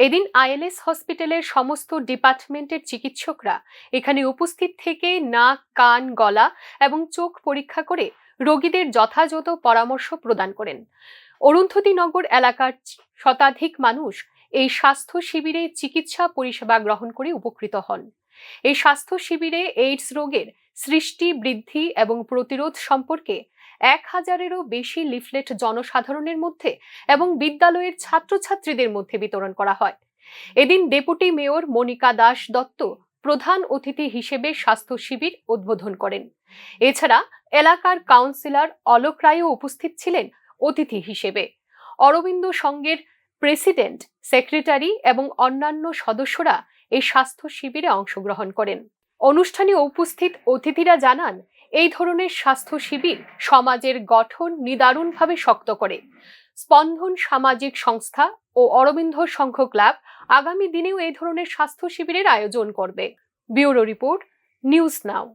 এদিন আইএলএস হসপিটালের সমস্ত ডিপার্টমেন্টের চিকিৎসকরা এখানে উপস্থিত থেকে নাক, কান, গলা এবং চোখ পরীক্ষা করে রোগীদের যথাযথ পরামর্শ প্রদান করেন। অরুন্ধতী নগর এলাকার শতাধিক মানুষ এই স্বাস্থ্য শিবিরে চিকিৎসা পরিষেবা গ্রহণ করে উপকৃত হন। এই স্বাস্থ্য শিবিরে এইডস রোগের সৃষ্টি, বৃদ্ধি এবং প্রতিরোধ সম্পর্কে এক হাজারেরও বেশি লিফলেট জনসাধারণের মধ্যে এবং বিদ্যালয়ের ছাত্রছাত্রীদের মধ্যে বিতরণ করা হয়। এদিন ডেপুটি মেয়র মনিকা দাস দত্ত প্রধান অতিথি হিসেবে স্বাস্থ্য শিবির উদ্বোধন করেন। এছাড়া এলাকার কাউন্সিলর অলোক রায়ও উপস্থিত ছিলেন অতিথি হিসেবে। অরবিন্দ সংঘের প্রেসিডেন্ট, সেক্রেটারি এবং অন্যান্য সদস্যরা এই স্বাস্থ্য শিবিরে অংশগ্রহণ করেন। অনুষ্ঠানে উপস্থিত অতিথিরা জানান, এই ধরনের স্বাস্থ্য শিবির সমাজের গঠন নিদারুণভাবে শক্ত করে। স্পন্দন সামাজিক সংস্থা ও অরবিন্দ সংঘ ক্লাব আগামী দিনেও এই ধরনের স্বাস্থ্য শিবিরের আয়োজন করবে। Bureau report, news now.